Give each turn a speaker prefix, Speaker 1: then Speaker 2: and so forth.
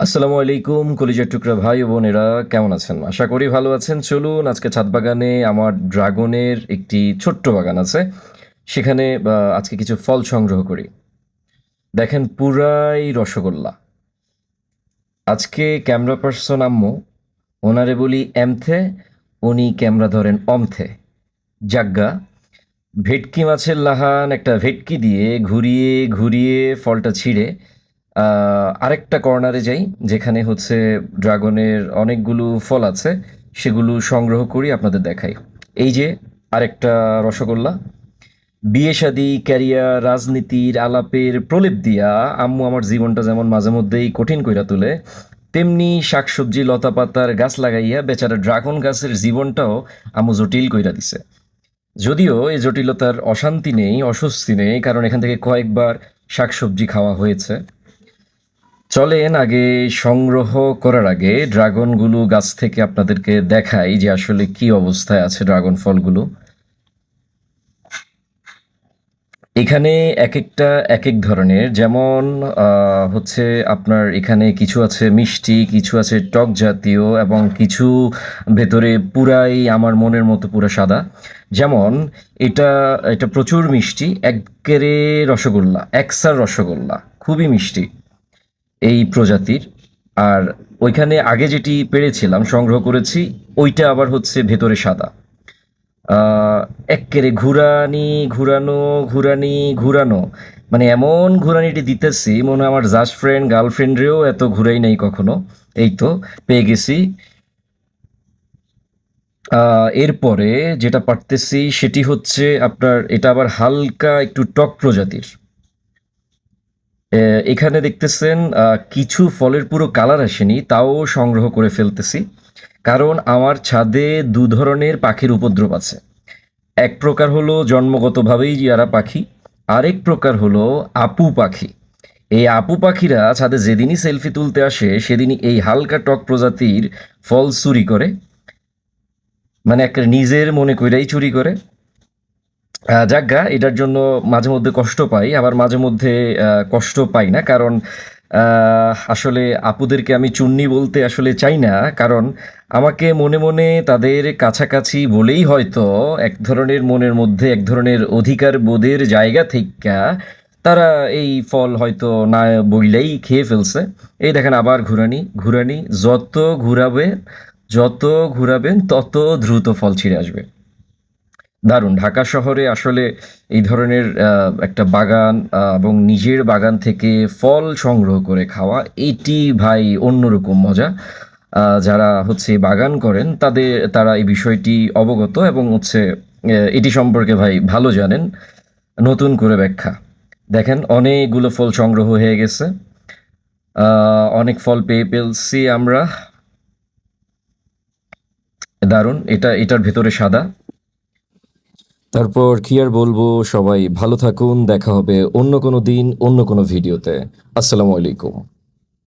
Speaker 1: আসসালামু আলাইকুম, কলিজার টুকরা ভাই ও বোনেরা, কেমন আছেন? আশা করি ভালো আছেন। চলুন আজকে ছাদ বাগানে আমার ড্রাগনের একটি ছোট্ট বাগান আছে। সেখানে আজকে কিছু ফল সংগ্রহ করি। দেখেন, পুরাই রসগোল্লা। আজকে ক্যামেরা পার্সন আম্মু, ওনারে বলি এমথে, উনি ক্যামেরা ধরেন অমথে। জাগ্গা ভেটকি মাছের লাহান একটা ভেটকি দিয়ে ঘুরিয়ে ঘুরিয়ে ফলটা ছিঁড়ে আরেকটা কর্নারে যাই, যেখানে হচ্ছে ড্রাগনের অনেকগুলো ফল আছে, সেগুলো সংগ্রহ করি, আপনাদের দেখাই। এই যে আরেকটা রসগোল্লা। বিয়ে শাদি, ক্যারিয়ার, রাজনীতির আলাপের প্রলেপ দিয়া আম্মু আমার জীবনটা যেমন মাঝে মধ্যেই কঠিন কইরা তোলে, তেমনি শাকসবজি লতা পাতার গাছ লাগাইয়া বেচারা ড্রাগন গাছের জীবনটাও আম্মু জটিল কইরা দিছে। যদিও এই জটিলতার অশান্তি নেই, অস্বস্তি নেই, কারণ এখান থেকে কয়েকবার শাকসবজি খাওয়া হয়েছে। চলেন আগে সংগ্রহ করার আগে ড্রাগনগুলো গাছ থেকে আপনাদেরকে দেখাই যে আসলে কি অবস্থায় আছে ড্রাগন ফলগুলো। এখানে এক একটা এক এক ধরনের। যেমন হচ্ছে আপনার এখানে কিছু আছে মিষ্টি, কিছু আছে টক জাতীয় এবং কিছু ভেতরে পুরাই আমার মনের মতো পুরা সাদা। যেমন, এটা এটা প্রচুর মিষ্টি। একেরে রসগোল্লা, একসার রসগোল্লা, খুবই মিষ্টি। এই প্রজাতির। আর ওইখানে আগে যেটি পেরেছিলাম, সংগ্রহ করেছি, ওইটা আবার হচ্ছে ভেতরে সাদা। এক্কেরে ঘুরানি, ঘুরানো ঘুরানি, ঘুরানো। মানে এমন ঘুরানিটি দিতেছি, মনে হয় আমার জাস্ট ফ্রেন্ড, গার্লফ্রেন্ডরেও এত ঘুরাই নাই কখনো। এই তো, পেয়ে গেছি। এরপরে যেটা পারতেছি, সেটি হচ্ছে আপনার, এটা আবার হালকা একটু টক প্রজাতির। এখানে দেখতেছেন কিছু ফলের পুরো কালার আসেনি, তাও সংগ্রহ করে ফেলতেছি। কারণ আমার ছাদে দু ধরনের পাখির উপদ্রব আছে। এক প্রকার হলো জন্মগতভাবেই যারা পাখি, আরেক প্রকার হলো আপু পাখি। এই আপু পাখিরা ছাদে যেদিনই সেলফি তুলতে আসে, সেদিনই এই হালকা টক প্রজাতির ফল চুরি করে। মানে একটা নিজের মনে কইরাই চুরি করে। যাজ্ঞা এটার জন্য মাঝে মধ্যে কষ্ট পাই, আবার মাঝে মধ্যে কষ্ট পাই না। কারণ আসলে আপুদেরকে আমি চুন্নি বলতে আসলে চাই না। কারণ আমাকে মনে মনে তাদের কাছাকাছি বলেই হয়তো এক ধরনের মনের মধ্যে, এক ধরনের অধিকার বোধের জায়গা থেকে তারা এই ফল হয়তো না বইলেই খেয়ে ফেলছে। এই দেখেন আবার ঘুরানি ঘুরানি, যত ঘুরাবে যত ঘুরাবেন, তত দ্রুত ফল ছিঁড়ে আসবে। দারুণ। ঢাকা শহরে আসলে এই ধরনের একটা বাগান এবং নিজের বাগান থেকে ফল সংগ্রহ করে খাওয়া, এটি ভাই অন্যরকম মজা। যারা হচ্ছে বাগান করেন, তাদের, তারা এই বিষয়টি অবগত এবং হচ্ছে এটি সম্পর্কে ভাই ভালো জানেন। নতুন করে ব্যাখ্যা। দেখেন, অনেকগুলো ফল সংগ্রহ হয়ে গেছে। অনেক ফল পেয়ে পেলছি আমরা। দারুণ, এটা, এটার ভেতরে সাদা। তারপর কি আর বলব, সবাই ভালো থাকুন, দেখা হবে অন্য কোনো দিন, অন্য কোনো ভিডিওতে। আসসালামু আলাইকুম।